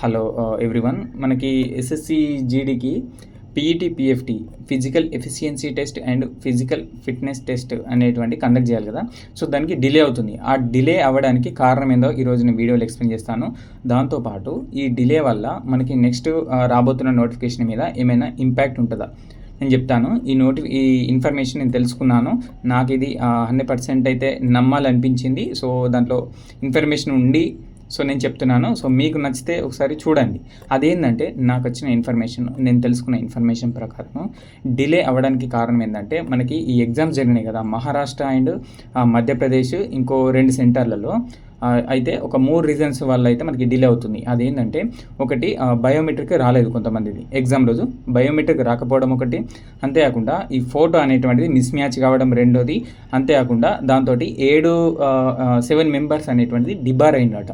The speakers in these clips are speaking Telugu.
Hello everyone. మనకి SSC జీడీకి PET PFT physical efficiency test and physical fitness test అనేటువంటి కండక్ట్ చేయాలి కదా. సో దానికి డిలే అవుతుంది. ఆ డిలే అవ్వడానికి కారణం ఏందో ఈరోజు నేను వీడియోలో ఎక్స్ప్లెయిన్ చేస్తాను. దాంతోపాటు ఈ డిలే వల్ల మనకి నెక్స్ట్ రాబోతున్న నోటిఫికేషన్ మీద ఏమైనా ఇంపాక్ట్ ఉంటుందా? నేను చెప్తాను. ఈ నోటి ఈ ఇన్ఫర్మేషన్ నేను తెలుసుకున్నాను. నాకు ఇది హండ్రెడ్ పర్సెంట్ అయితే నమ్మాలనిపించింది. సో దాంట్లో ఇన్ఫర్మేషన్ ఉండి సో నేను చెప్తున్నాను. సో మీకు నచ్చితే ఒకసారి చూడండి. అదేంటంటే నాకు వచ్చిన ఇన్ఫర్మేషన్ నేను తెలుసుకున్న ఇన్ఫర్మేషన్ ప్రకారం డిలే అవ్వడానికి కారణం ఏంటంటే మనకి ఈ ఎగ్జామ్స్ జరిగినాయి కదా. మహారాష్ట్ర అండ్ మధ్యప్రదేశ్ ఇంకో రెండు సెంటర్లలో అయితే ఒక మూడు రీజన్స్ వల్ల అయితే మనకి డిలే అవుతుంది. అదేంటంటే ఒకటి బయోమెట్రిక్ రాలేదు కొంతమందిది. ఎగ్జామ్ రోజు బయోమెట్రిక్ రాకపోవడం ఒకటి. అంతేకాకుండా ఈ ఫోటో అనేటువంటిది మిస్ మ్యాచ్ కావడం రెండోది. అంతేకాకుండా దాంతో ఏడు సెవెన్ మెంబర్స్ అనేటువంటిది డిబార్ అయిందట.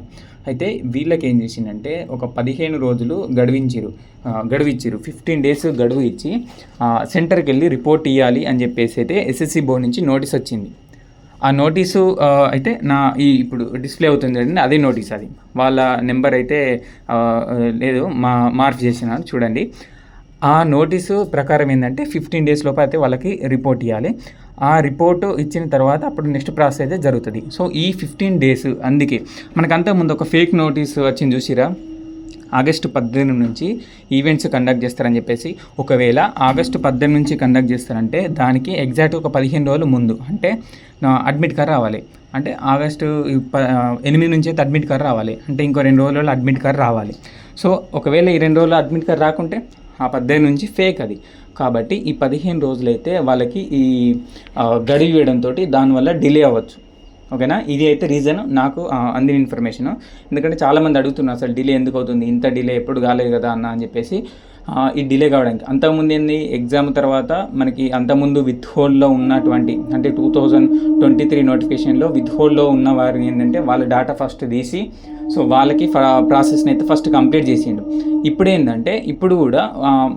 అయితే వీళ్ళకి ఏం చేసిందంటే ఒక పదిహేను రోజులు గడువించారు. గడువిచ్చారు. ఫిఫ్టీన్ డేస్ గడువు ఇచ్చి సెంటర్కి వెళ్ళి రిపోర్ట్ ఇవ్వాలి అని చెప్పేసి అయితే ఎస్ఎస్సి బోర్డు నుంచి నోటీస్ వచ్చింది. ఆ నోటీసు అయితే నా ఈ ఇప్పుడు డిస్ప్లే అవుతుంది అండి అదే నోటీస్ అది. వాళ్ళ నెంబర్ అయితే లేదు మా మార్క్ చేసినాను చూడండి. ఆ నోటీసు ప్రకారం ఏంటంటే ఫిఫ్టీన్ డేస్ లోపు అయితే వాళ్ళకి రిపోర్ట్ ఇవ్వాలి ఆ రిపోర్ట్ ఇచ్చిన తర్వాత అప్పుడు నెక్స్ట్ ప్రాసెస్ అయితే జరుగుతుంది. సో ఈ ఫిఫ్టీన్ డేస్ అందుకే మనకంతా ముందు ఒక ఫేక్ నోటీస్ వచ్చింది చూసిరా? ఆగస్టు పద్దెనిమిది నుంచి ఈవెంట్స్ కండక్ట్ చేస్తారని చెప్పేసి ఒకవేళ ఆగస్టు పద్దెనిమిది నుంచి కండక్ట్ చేస్తారంటే దానికి ఎగ్జాక్ట్ ఒక పదిహేను రోజులు ముందు అంటే అడ్మిట్ కార్ రావాలి. అంటే ఆగస్టు ప- ఎనిమిది నుంచి అయితే అడ్మిట్ కార్ రావాలి. అంటే ఇంకో రెండు రోజులలో అడ్మిట్ కార్ రావాలి. సో ఒకవేళ ఈ రెండు రోజులు అడ్మిట్ కార్ రాకుంటే ఆ పద్దెనిమిది నుంచి ఫేక్ అది. కాబట్టి ఈ పదిహేను రోజులైతే వాళ్ళకి ఈ గడివి గడువు దానివల్ల డిలే అవ్వచ్చు. ఓకేనా? ఇది అయితే రీజన్ నాకు అందిన ఇన్ఫర్మేషన్ ఎందుకంటే చాలామంది అడుగుతున్నారు అసలు డిలే ఎందుకు అవుతుంది? ఇంత డిలే ఎప్పుడు కాలేదు కదా అన్న అని చెప్పేసి. ఈ డిలే కావడానికి. అంతకుముందు ఏంది? ఎగ్జామ్ తర్వాత మనకి అంతకుముందు విత్ హోల్డ్లో ఉన్నటువంటి అంటే టూ థౌజండ్ ట్వంటీ త్రీ నోటిఫికేషన్లో విత్ హోల్డ్లో ఉన్న వారిని ఏంటంటే వాళ్ళ డేటా ఫస్ట్ తీసి సో వాళ్ళకి ప్రాసెస్ని అయితే ఫస్ట్ కంప్లీట్ చేసిండు. ఇప్పుడు ఏంటంటే ఇప్పుడు కూడా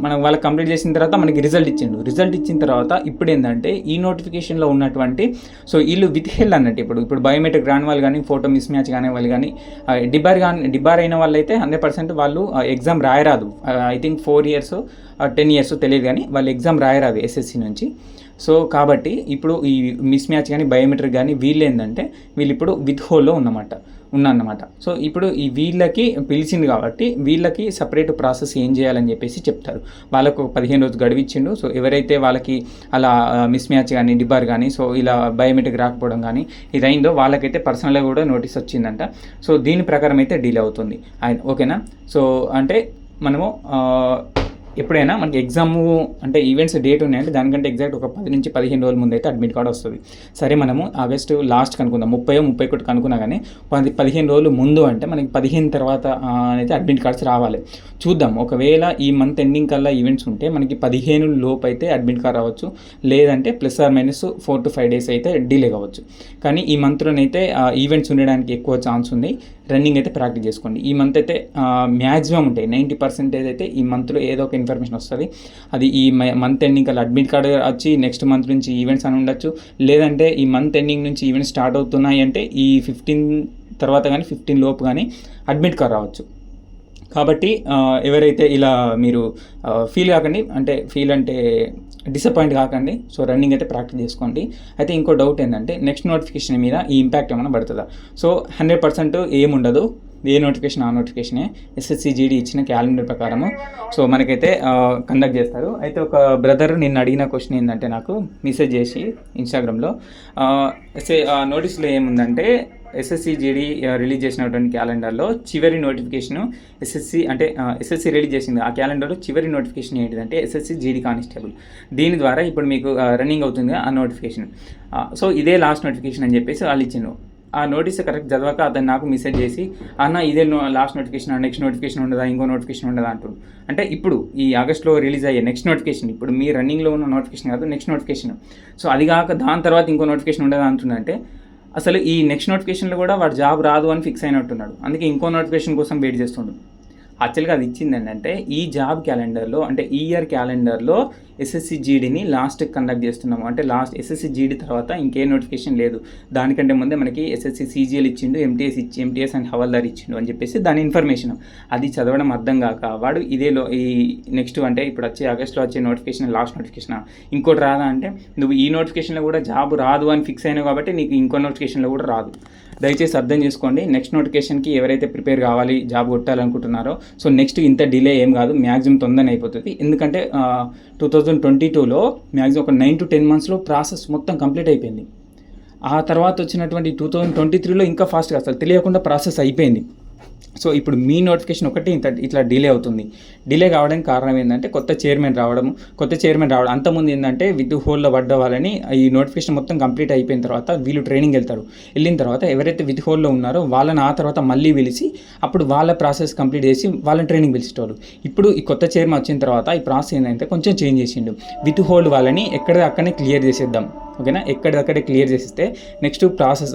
మనం వాళ్ళకి కంప్లీట్ చేసిన తర్వాత మనకి రిజల్ట్ ఇచ్చిండు. రిజల్ట్ ఇచ్చిన తర్వాత ఇప్పుడు ఏంటంటే ఈ నోటిఫికేషన్లో ఉన్నటువంటి సో వీళ్ళు విత్ హెల్ అన్నట్టు ఇప్పుడు ఇప్పుడు బయోమెట్రిక్ రాని వాళ్ళు కానీ ఫోటో మిస్ మ్యాచ్ కానీ వాళ్ళు కానీ డిబార్ కానీ డిబార్ అయిన వాళ్ళు అయితే హండ్రెడ్ పర్సెంట్ వాళ్ళు exam రాయరాదు. I think four years ten years తెలియదు కానీ వాళ్ళు ఎగ్జామ్ రాయరాదు ఎస్ఎస్సి నుంచి. సో కాబట్టి ఇప్పుడు ఈ మిస్ మ్యాచ్ కానీ బయోమెట్రిక్ కానీ వీళ్ళు ఏంటంటే వీళ్ళు ఇప్పుడు విత్ హోల్లో ఉన్నమాట ఉన్నమాట సో ఇప్పుడు ఈ వీళ్ళకి పిలిచింది కాబట్టి వీళ్ళకి సపరేట్ ప్రాసెస్ ఏం చేయాలని చెప్పేసి చెప్తారు. వాళ్ళకు ఒక పదిహేను రోజులు గడివిచ్చిండు సో ఎవరైతే వాళ్ళకి అలా మిస్ మ్యాచ్ కానీ డిబార్ కానీ సో ఇలా బయోమెట్రిక్ రాకపోవడం కానీ ఇది అయిందో వాళ్ళకైతే పర్సనల్గా కూడా నోటీస్ వచ్చిందంట. సో దీని ప్రకారం అయితే డీల్ అవుతుంది. ఆయన ఓకేనా? సో అంటే మనము ఎప్పుడైనా మనకి ఎగ్జామ్ అంటే ఈవెంట్స్ డేట్ ఉన్నాయంటే దానికంటే ఎగ్జాక్ట్ ఒక పది నుంచి పదిహేను రోజుల ముందు అయితే అడ్మిట్ కార్డ్ వస్తుంది. సరే మనము ఆగస్ట్ లాస్ట్ కనుక్కుందాం ముప్పై ముప్పై ఒకటి కనుక్కున్నా కానీ పది పదిహేను రోజులు ముందు అంటే మనకి పదిహేను తర్వాత అయితే అడ్మిట్ కార్డ్స్ రావాలి. చూద్దాం ఒకవేళ ఈ మంత్ ఎండింగ్ కల్లా ఈవెంట్స్ ఉంటే మనకి పదిహేను లోపు అయితే అడ్మిట్ కార్డ్ రావచ్చు. లేదంటే plus or minus four to five days అయితే డిలే కావచ్చు. కానీ ఈ మంత్లోనైతే ఈవెంట్స్ ఉండడానికి ఎక్కువ ఛాన్స్ ఉంది. రన్నింగ్ అయితే ప్రాక్టీస్ చేసుకోండి. ఈ మంత్ అయితే మ్యాక్సిమం ఉంటాయి. నైంటీ పర్సెంటేజ్ అయితే ఈ మంత్లో ఏదో ఒక ఇన్ఫర్మేషన్ వస్తుంది. అది ఈ మంత్ ఎండింగ్ కల అడ్మిట్ కార్డ్ వచ్చి నెక్స్ట్ మంత్ నుంచి ఈవెంట్స్ అని ఉండొచ్చు. లేదంటే ఈ మంత్ ఎండింగ్ నుంచి ఈవెంట్స్ స్టార్ట్ అవుతున్నాయి అంటే ఈ ఫిఫ్టీన్ తర్వాత కానీ ఫిఫ్టీన్ లోపు కానీ అడ్మిట్ కార్డ్ రావచ్చు. కాబట్టి ఎవరైతే ఇలా మీరు ఫీల్ కాకండి అంటే ఫీల్ అంటే డిసప్పాయింట్ కాకండి. సో రన్నింగ్ అయితే ప్రాక్టీస్ చేసుకోండి. అయితే ఇంకో డౌట్ ఏంటంటే నెక్స్ట్ నోటిఫికేషన్ మీద ఈ ఇంపాక్ట్ ఏమైనా పడుతుందా? సో హండ్రెడ్ పర్సెంట్ ఏముండదు ఏ నోటిఫికేషన్ ఆ నోటిఫికేషనే ఎస్ఎస్సి జీడీ ఇచ్చిన క్యాలెండర్ ప్రకారము. సో మనకైతే కండక్ట్ చేస్తారు. అయితే ఒక బ్రదర్ నిన్న అడిగిన క్వశ్చన్ ఏంటంటే నాకు మెసేజ్ చేసి ఇన్స్టాగ్రామ్లో ఎస్ఏ నోటీస్లో ఏముందంటే ఎస్ఎస్సి జీడీ రిలీజ్ చేసినటువంటి క్యాలెండర్లో చివరి నోటిఫికేషన్ ఎస్ఎస్సి అంటే ఎస్ఎస్సి రిలీజ్ చేసింది. ఆ క్యాలెండర్లో చివరి నోటిఫికేషన్ ఏంటిదంటే ఎస్ఎస్సి జీడీ కానిస్టేబుల్ దీని ద్వారా ఇప్పుడు మీకు రన్నింగ్ అవుతుంది ఆ నోటిఫికేషన్ సో ఇదే లాస్ట్ నోటిఫికేషన్ అని చెప్పేసి వాళ్ళు ఇచ్చిండు ఆ నోటీస్ కరెక్ట్ చదవక అతను నాకు మెసేజ్ చేసి అన్న ఇదే లాస్ట్ నోటిఫికేషన్ నెక్స్ట్ నోటిఫికేషన్ ఉండదా ఇంకో నోటిఫికేషన్ ఉండదా? అంటుడు అంటే ఇప్పుడు ఈ ఆగస్ట్లో రిలీజ్ అయ్యే నెక్స్ట్ నోటిఫికేషన్ ఇప్పుడు మీ రన్నింగ్లో ఉన్న నోటిఫికేషన్ కాదు నెక్స్ట్ నోటిఫికేషన్ సో అది కాక దాని తర్వాత ఇంకో నోటిఫికేషన్ ఉండదా అంటుండంటే అసలు ఈ నెక్స్ట్ నోటిఫికేషన్లో కూడా వాడు జాబ్ రాదు అని ఫిక్స్ అయినట్టున్నాడు. అందుకే ఇంకో నోటిఫికేషన్ కోసం వెయిట్ చేస్తుండు. యాక్చువల్గా అది ఇచ్చింది ఏంటంటే ఈ జాబ్ క్యాలెండర్లో అంటే ఈ ఇయర్ క్యాలెండర్లో ఎస్ఎస్సి జీడీని లాస్ట్ కండక్ట్ చేస్తున్నాము. అంటే లాస్ట్ ఎస్ఎస్సి జీడీ తర్వాత ఇంకే నోటిఫికేషన్ లేదు. దానికంటే ముందే మనకి ఎస్ఎస్సి సీజీఎల్ ఇచ్చిండు ఎంటీఎస్ ఇచ్చి ఎంటీఎస్ అండ్ హవల్దార్ ఇచ్చిండు అని చెప్పేసి దాని ఇన్ఫర్మేషన్ అది చదవడం అర్థం కాక వాడు ఇదేలో ఈ నెక్స్ట్ అంటే ఇప్పుడు వచ్చే ఆగస్ట్లో వచ్చే నోటిఫికేషన్ లాస్ట్ నోటిఫికేషన్ ఇంకోటి రాదా అంటే నువ్వు ఈ నోటిఫికేషన్లో కూడా జాబ్ రాదు అని ఫిక్స్ అయినావు కాబట్టి నీకు ఇంకో నోటిఫికేషన్లో కూడా రాదు. దయచేసి అర్థం చేసుకోండి. నెక్స్ట్ నోటిఫికేషన్కి ఎవరైతే ప్రిపేర్ కావాలి జాబ్ కొట్టాలనుకుంటున్నారో సో నెక్స్ట్ ఇంత డిలే ఏం కాదు మ్యాక్సిమం తొందరనే అయిపోతుంది. ఎందుకంటే టూ థౌజండ్ ట్వంటీ టూలో మ్యాక్సిమం ఒక నైన్ టు టెన్ మంత్స్లో ప్రాసెస్ మొత్తం కంప్లీట్ అయిపోయింది. ఆ తర్వాత వచ్చినటువంటి టూ థౌజండ్ ట్వంటీ త్రీలో ఇంకా ఫాస్ట్గా అసలు తెలియకుండా ప్రాసెస్ అయిపోయింది. సో ఇప్పుడు మీ నోటిఫికేషన్ ఒకటి ఇంత ఇట్లా డిలే అవుతుంది. డిలే కావడానికి కారణం ఏంటంటే కొత్త చైర్మన్ రావడం కొత్త చైర్మన్ రావడం అంతకుముందు ఏంటంటే విత్ హోల్లో పడ్డ వాళ్ళని ఈ నోటిఫికేషన్ మొత్తం కంప్లీట్ అయిపోయిన తర్వాత వీళ్ళు ట్రైనింగ్ వెళ్తారు. వెళ్ళిన తర్వాత ఎవరైతే విత్ హోల్లో ఉన్నారో వాళ్ళని ఆ తర్వాత మళ్ళీ పిలిచి అప్పుడు వాళ్ళ ప్రాసెస్ కంప్లీట్ చేసి వాళ్ళని ట్రైనింగ్ పిలిచేటోళ్ళు. ఇప్పుడు ఈ కొత్త చైర్మన్ వచ్చిన తర్వాత ఈ ప్రాసెస్ ఏంటంటే కొంచెం చేంజ్ చేసిండు. విత్ హోల్డ్ వాళ్ళని ఎక్కడ అక్కడనే క్లియర్ చేసేద్దాం. ఓకేనా? ఎక్కడక్కడే క్లియర్ చేసిస్తే నెక్స్ట్ ప్రాసెస్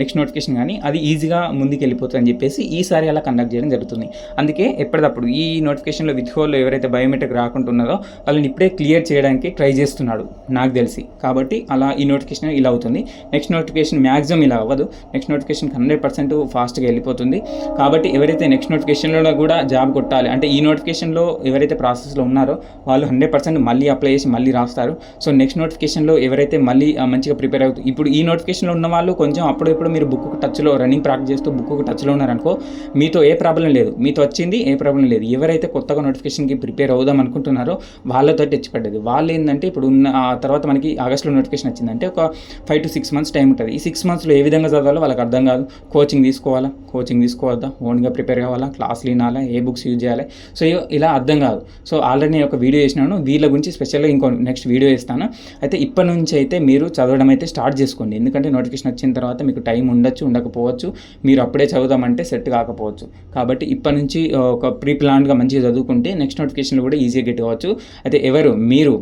నెక్స్ట్ నోటిఫికేషన్ కానీ అది ఈజీగా ముందుకు వెళ్ళిపోతుంది అని చెప్పేసి ఈసారి అలా కండక్ట్ చేయడం జరుగుతుంది. అందుకే ఎప్పటికప్పుడు ఈ నోటిఫికేషన్లో విత్హోల్లో ఎవరైతే బయోమెట్రిక్ రాకుండా ఉన్నారో వాళ్ళని ఇప్పుడే క్లియర్ చేయడానికి ట్రై చేస్తున్నాడు నాకు తెలిసి. కాబట్టి అలా ఈ నోటిఫికేషన్ ఇలా అవుతుంది. నెక్స్ట్ నోటిఫికేషన్ మ్యాక్సిమం ఇలా అవ్వదు. నెక్స్ట్ నోటిఫికేషన్ హండ్రెడ్ పర్సెంట్ ఫాస్ట్గా వెళ్ళిపోతుంది. కాబట్టి ఎవరైతే నెక్స్ట్ నోటిఫికేషన్లో కూడా జాబ్ కొట్టాలి అంటే ఈ నోటిఫికేషన్లో ఎవరైతే ప్రాసెస్లో ఉన్నారో వాళ్ళు హండ్రెడ్ పర్సెంట్ మళ్ళీ అప్లై చేసి మళ్ళీ రాస్తారు. సో నెక్స్ట్ నోటిఫికేషన్లో ఎవరైతే మళ్ళీ మంచిగా ప్రిపేర్ అవుతుంది ఇప్పుడు ఈ నోటిఫికేషన్లో ఉన్న వాళ్ళు కొంచెం అప్పుడప్పుడు మీరు బుక్ టచ్లో రన్నింగ్ ప్రాక్టీస్ చేస్తూ బుక్ టచ్లో ఉన్నారనుకో మీతో ఏ ప్రాబ్లం లేదు. మీతో వచ్చింది ఏ ప్రాబ్లం లేదు. ఎవరైతే కొత్తగా నోటిఫికేషన్కి ప్రిపేర్ అవుదాం అనుకుంటున్నారో వాళ్ళతో తెచ్చిపడ్డది వాళ్ళు ఏంటంటే ఇప్పుడు ఉన్న ఆ తర్వాత మనకి ఆగస్టులో నోటిఫికేషన్ వచ్చిందంటే ఒక five to six months time ఉంటుంది. ఈ సిక్స్ మంత్స్లో ఏ విధంగా చదవాలో వాళ్ళకి అర్థం కాదు. కోచింగ్ తీసుకోవాలా? కోచింగ్ తీసుకోవద్దా? ఓన్గా ప్రిపేర్ కావాలా? క్లాస్లు వినాలా? ఏ బుక్స్ యూజ్ చేయాలి? సో ఇలా అర్థం కాదు. సో ఆల్రెడీ నేను ఒక వీడియో చేసినాను. వీళ్ళ గురించి స్పెషల్గా ఇంకో నెక్స్ట్ వీడియో చేస్తాను. అయితే ఇప్పటి నుంచి అయితే మీరు చదవడం అయితే స్టార్ట్ చేసుకోండి. ఎందుకంటే నోటిఫికేషన్ వచ్చిన తర్వాత మీకు టైం ఉండొచ్చు ఉండకపోవచ్చు. మీరు అప్పుడే చదువుదామంటే సెట్ కాకపోవచ్చు. కాబట్టి ఇప్పటి నుంచి ఒక ప్రీ ప్లాన్గా మంచిగా చదువుకుంటే నెక్స్ట్ నోటిఫికేషన్లో కూడా ఈజీగా గెట్ కావచ్చు అయితే ఎవరు? మీరు.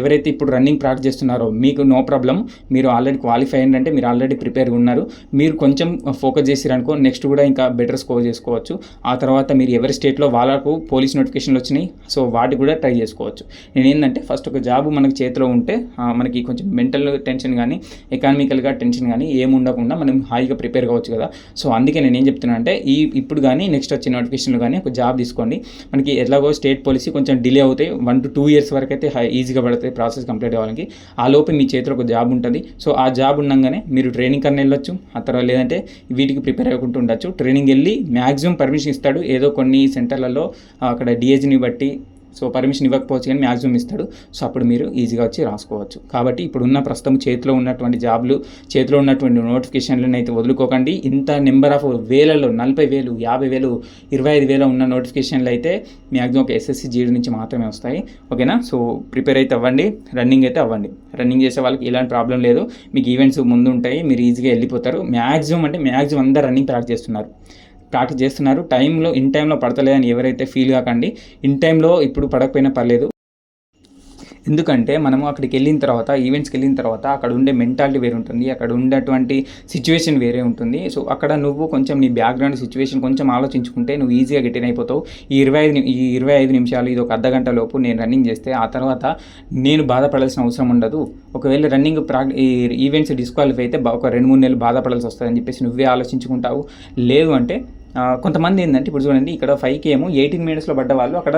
ఎవరైతే ఇప్పుడు రన్నింగ్ ప్రాక్టీస్ చేస్తున్నారో మీకు నో ప్రాబ్లం మీరు ఆల్రెడీ క్వాలిఫై అయ్యిందంటే మీరు ఆల్రెడీ ప్రిపేర్గా ఉన్నారు. మీరు కొంచెం ఫోకస్ చేసిరనుకో నెక్స్ట్ కూడా ఇంకా బెటర్ స్కోర్ చేసుకోవచ్చు. ఆ తర్వాత మీరు ఎవరి స్టేట్లో వాళ్ళకు పోలీస్ నోటిఫికేషన్లు వచ్చినాయి సో వాటికి కూడా ట్రై చేసుకోవచ్చు. నేను ఏంటంటే ఫస్ట్ ఒక జాబ్ మనకి చేతిలో ఉంటే మనకి కొంచెం మెంటల్ టెన్షన్ కానీ ఎకానమికల్గా టెన్షన్ కానీ ఏమి ఉండకుండా మనం హాయిగా ప్రిపేర్ కావచ్చు కదా. సో అందుకే నేను ఏం చెప్తున్నా అంటే ఈ ఇప్పుడు కానీ నెక్స్ట్ వచ్చే నోటిఫికేషన్లు కానీ ఒక జాబ్ తీసుకోండి. మనకి ఎలాగో స్టేట్ పాలసీ కొంచెం డిలే అవుతాయి. వన్ టు టూ ఇయర్స్ వరకు అయితే హై ఈజీగా పడుతుంది ప్రాసెస్ కంప్లీట్ అవ్వడానికి ఆ లోపు మీ చేతిలో ఒక జాబ్ ఉంటుంది. సో ఆ జాబ్ ఉండగానే మీరు ట్రైనింగ్ కన్నా వెళ్ళొచ్చు. ఆ తర్వాత లేదంటే వీటికి ప్రిపేర్ అవ్వకుండా ఉండొచ్చు. ట్రైనింగ్ వెళ్ళి మ్యాక్సిమం పర్మిషన్ ఇస్తాడు. ఏదో కొన్ని సెంటర్లలో అక్కడ డిఏజ్ని బట్టి సో పర్మిషన్ ఇవ్వకపోవచ్చు కానీ మ్యాక్సిమం ఇస్తాడు. సో అప్పుడు మీరు ఈజీగా వచ్చి రాసుకోవచ్చు. కాబట్టి ఇప్పుడు ఉన్న ప్రస్తుతం చేతిలో ఉన్నటువంటి జాబ్లు చేతిలో ఉన్నటువంటి నోటిఫికేషన్లను అయితే వదులుకోకండి. ఇంత నెంబర్ ఆఫ్ వేలలో నలభై వేలు యాభై వేలు ఇరవై ఐదు వేల ఉన్న నోటిఫికేషన్లు అయితే మ్యాక్సిమం ఒక ఎస్ఎస్సి జీడి నుంచి మాత్రమే వస్తాయి. ఓకేనా? సో ప్రిపేర్ అయితే అవ్వండి. రన్నింగ్ అయితే అవ్వండి. రన్నింగ్ చేసే వాళ్ళకి ఎలాంటి ప్రాబ్లం లేదు. మీకు ఈవెంట్స్ ముందు ఉంటాయి మీరు ఈజీగా వెళ్ళిపోతారు. మ్యాక్సిమం అంటే మ్యాక్సిమం అందరు రన్నింగ్ ప్రాక్టీస్ చేస్తున్నారు. ప్రాక్టీస్ చేస్తున్నారు. టైంలో ఇన్ టైంలో పడతలేదని ఎవరైతే ఫీల్ కాకండి ఇన్ టైంలో ఇప్పుడు పడకపోయినా పర్లేదు. ఎందుకంటే మనము అక్కడికి వెళ్ళిన తర్వాత ఈవెంట్స్కి వెళ్ళిన తర్వాత అక్కడ ఉండే మెంటాలిటీ వేరే ఉంటుంది. అక్కడ ఉండేటువంటి సిచ్యువేషన్ వేరే ఉంటుంది. సో అక్కడ నువ్వు కొంచెం నీ బ్యాక్గ్రౌండ్ సిచ్యువేషన్ కొంచెం ఆలోచించుకుంటే నువ్వు ఈజీగా గెటిన్ అయిపోతావు. ఈ ఇరవై ఐదు ఈ ఇరవై ఐదు నిమిషాలు ఇది ఒక అర్ధ గంట లోపు నేను రన్నింగ్ చేస్తే ఆ తర్వాత నేను బాధపడాల్సిన అవసరం ఉండదు. ఒకవేళ రన్నింగ్ ప్రాక్ ఈ ఈవెంట్స్ డిస్క్వాలిఫై అయితే ఒక రెండు మూడు నెలలు బాధపడాల్సి వస్తుందని చెప్పేసి నువ్వే ఆలోచించుకుంటావు. లేదు అంటే కొంతమంది ఏంటంటే ఇప్పుడు చూడండి ఇక్కడ ఫైవ్కి ఏమో ఎయిటీన్ మినిట్స్లో పడ్డ వాళ్ళు అక్కడ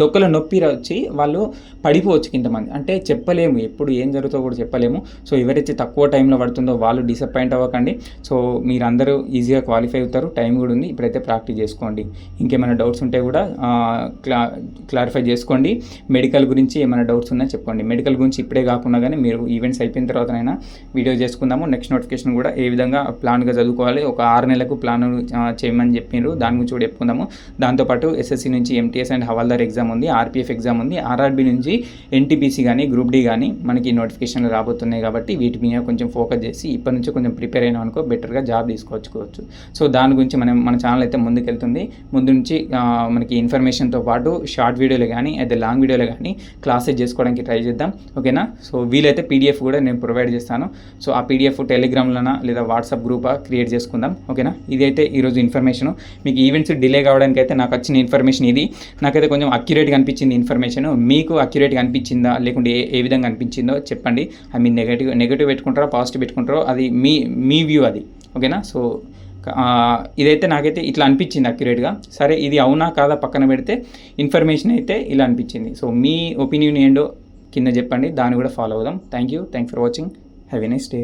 డొక్కల నొప్పి వచ్చి వాళ్ళు పడిపోవచ్చు ఇంతమంది అంటే చెప్పలేము ఎప్పుడు ఏం జరుగుతుందో కూడా చెప్పలేము. సో ఎవరైతే తక్కువ టైంలో పడుతుందో వాళ్ళు డిసప్పాయింట్ అవ్వకండి. సో మీరందరూ ఈజీగా క్వాలిఫై అవుతారు. టైం కూడా ఉంది. ఇప్పుడైతే ప్రాక్టీస్ చేసుకోండి. ఇంకేమైనా డౌట్స్ ఉంటే కూడా క్లా క్లారిఫై చేసుకోండి. మెడికల్ గురించి ఏమైనా డౌట్స్ ఉన్నా చెప్పండి మెడికల్ గురించి ఇప్పుడే కాకుండా కానీ మీరు ఈవెంట్స్ అయిపోయిన తర్వాతనైనా వీడియో చేసుకుందాము. నెక్స్ట్ నోటిఫికేషన్ కూడా ఏ విధంగా ప్లాన్గా చదువుకోవాలి? ఒక ఆరు నెలలకు ప్లాన్ చేయమని చెప్పారు దాని గురించి కూడా చెప్పుకుందాము. దాంతోపాటు ఎస్ఎస్సి నుంచి ఎంటీఎస్ అండ్ హవాల్దార్ ఎగ్జామ్ ఉంది ఆర్పిఎఫ్ ఎగ్జామ్ ఉంది. ఆర్ఆర్బి నుంచి ఎన్టీపీసీ కానీ గ్రూప్ డి కానీ మనకి నోటిఫికేషన్లు రాబోతున్నాయి కాబట్టి వీటి మీద కొంచెం ఫోకస్ చేసి ఇప్పటి నుంచి కొంచెం ప్రిపేర్ అయినా అనుకో బెటర్గా జాబ్ తీసుకోవచ్చుకోవచ్చు. సో దాని గురించి మనం మన ఛానల్ అయితే ముందుకెళ్తుంది. ముందు నుంచి మనకి ఇన్ఫర్మేషన్తో పాటు షార్ట్ వీడియోలు కానీ అయితే లాంగ్ వీడియోలు కానీ క్లాసెస్ చేసుకోవడానికి ట్రై చేద్దాం. ఓకేనా సో వీలైతే పీడిఎఫ్ కూడా నేను ప్రొవైడ్ చేస్తాను. సో ఆ పీడిఎఫ్ టెలిగ్రామ్లోనా లేదా వాట్సాప్ గ్రూపా క్రియేట్ చేసుకుందాం. ఓకేనా ఇదైతే ఈరోజు ఇన్ఫర్మేషన్ ఇన్ఫర్మేషన్ మీకు ఈవెంట్స్ డిలే కావడానికి అయితే నాకు వచ్చిన ఇన్ఫర్మేషన్ ఇది. నాకైతే కొంచెం అక్యురేట్గా అనిపించింది ఇన్ఫర్మేషన్ మీకు అక్యురేట్గా అనిపించిందా? లేకుంటే ఏ ఏ విధంగా అనిపించిందో చెప్పండి. ఐ మీన్ నెగటివ్ నెగటివ్ పెట్టుకుంటారో? పాజిటివ్ పెట్టుకుంటారో? అది మీ మీ వ్యూ అది. ఓకేనా? సో ఇదైతే నాకైతే ఇట్లా అనిపించింది అక్యురేట్గా సరే ఇది అవునా కాదా పక్కన పెడితే ఇన్ఫర్మేషన్ అయితే ఇలా అనిపించింది. సో మీ ఒపీనియన్ ఏంటో కింద చెప్పండి. దాన్ని కూడా ఫాలో అవుదాం. Thank you thank for watching have a nice day